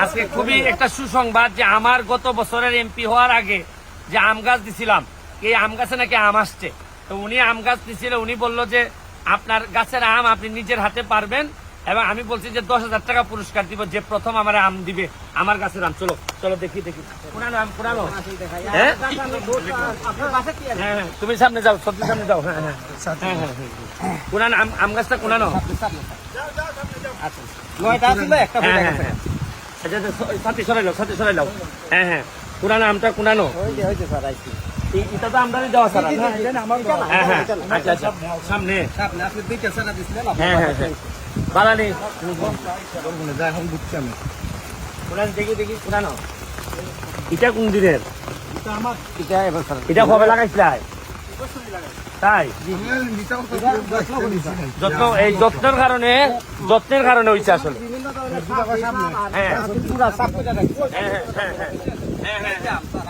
আজকে খুবই একটা সুসংবাদ যে আমার গত বছরের এমপি হওয়ার আগে যে আম গাছ দিছিলাম এই আম গাছে নাকি আম আসছে। তো উনি আম গাছ দিছিল উনি বলল যে আপনার গাছের আম আপনি নিজের হাতে পারবেন এবং আমি বলছি যে দশ হাজার টাকা পুরস্কার দিব যে প্রথম আমার আম দিবে আমার গাছের আম। চলো চলো দেখি দেখি। আম হ্যাঁ? হ্যাঁ হ্যাঁ, তুমি সামনে যাও সত্যি সামনে যাও। হ্যাঁ হ্যাঁ হ্যাঁ আম গাছটা কোনানো? নয়টা ছিল একটা আচ্ছা আচ্ছা, সাথে সরাই লাও সাথে সরাই লাও হ্যাঁ হ্যাঁ। কোনানো আমটা এই- এটা তো দেওয়া আমার দেওয়া। হ্যাঁ হ্যাঁ। আচ্ছা আচ্ছা। সামনে। আপনি আপনি দুইটা সেটা দিছিলেন হ্যাঁ হ্যাঁ হ্যাঁ। বালানি এখন বুঝছি আমি কোনানো দেখি দেখি কোনানো এটা কোন দিনের? এটা আমার। এটা কবে লাগাইছিলাই তাই? যত্ন এই যত্নের কারণে যত্নের কারণে হয়েছে আসলে। আম। হ্যাঁ, হ্যাঁ। হ্যাঁ, হ্যাঁ,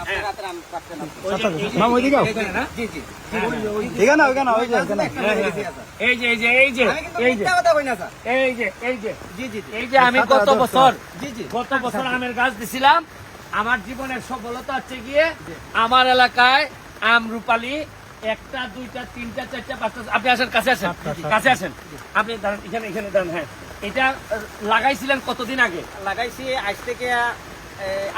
হ্যাঁ। গত বছর। গত বছর আমের গাছ দিছিলাম আমার জীবনের সফলতা হচ্ছে গিয়ে আমার এলাকায় আম রূপালি একটা দুইটা তিনটা চারটা পাঁচটা আপনি আসেন কাছে আসেন কাছে আসেন আপনি এখানে এখানে দাঁড়ান হ্যাঁ এটা লাগাইছিলেন কতদিন আগে? লাগাইছি আজ থেকে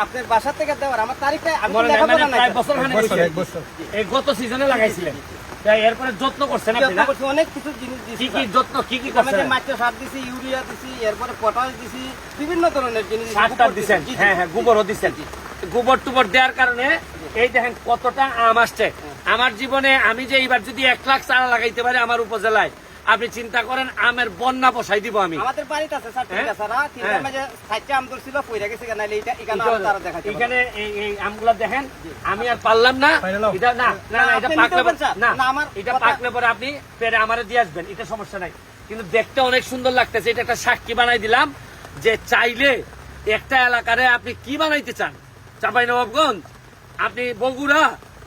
আপনার বাসা থেকে দেওয়ার। আমার তারিখটা আমি মনে মানে। বছর এই গত সিজনে লাগাইছিলেন। এরপরে যত্ন করছেন আপনি অনেক কিছু জিনিস দিছি, কি। যত্ন কি কি করছেন? সার দিছি ইউরিয়া দিছি এরপরে পটাশ দিছি বিভিন্ন ধরনের জিনিস সার জি। হ্যাঁ হ্যাঁ গোবরও দিচ্ছেন গোবর টুবর দেওয়ার কারণে এই দেখেন কতটা আম আসছে। আমার জীবনে আমি যে এইবার যদি এক লাখ চারা লাগাইতে পারি আমার উপজেলায় আপনি চিন্তা করেন আমের বন্যা বসাই দিব আমি। আমাদের বাড়িতে আছে স্যার ঠিক হ্যাঁ? আছে হ্যাঁ। যে সাইডটা আম ধরছিল পইরা গেছে কেন নাইলে এখানে এখানে- আরও তারা দেখাইতে এখানে এই এই আমগুলা দেখেন আমি আর পারলাম না। এটা না না না না, এটা পাকলে পরে- না না, আমার এটা পাকলে পরে আপনি পেরে আমারে দিয়ে আসবেন এটা সমস্যা নাই। কিন্তু দেখতে অনেক সুন্দর লাগতেছে এটা একটা সাক্ষী বানাই দিলাম যে চাইলে একটা এলাকারে আপনি কি বানাইতে চান? চাপাই নবাবগঞ্জ আপনি বগুড়া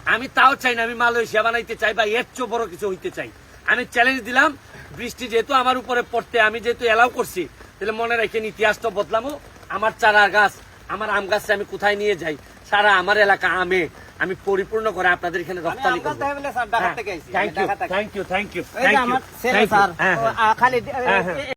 আমি তাও চাই না আমি মালয়েশিয়া বানাইতে চাই বা এর চেয়ে বড় কিছু হইতে চাই। আমি চ্যালেঞ্জ দিলাম। বৃষ্টি যেহেতু আমার উপরে পড়তে আমি যেহেতু এলাও করছি তাহলে মনে রাখেন ইতিহাসটা বদলামো। আমার চারা গাছ আমার আম গাছে আমি কোথায় নিয়ে যাই? সারা আমার এলাকা আমে। আমি পরিপূর্ণ করে আপনাদের এখানে রপ্তানি করব। থ্যাংক আইছি। Thank you thank you thank you খালি।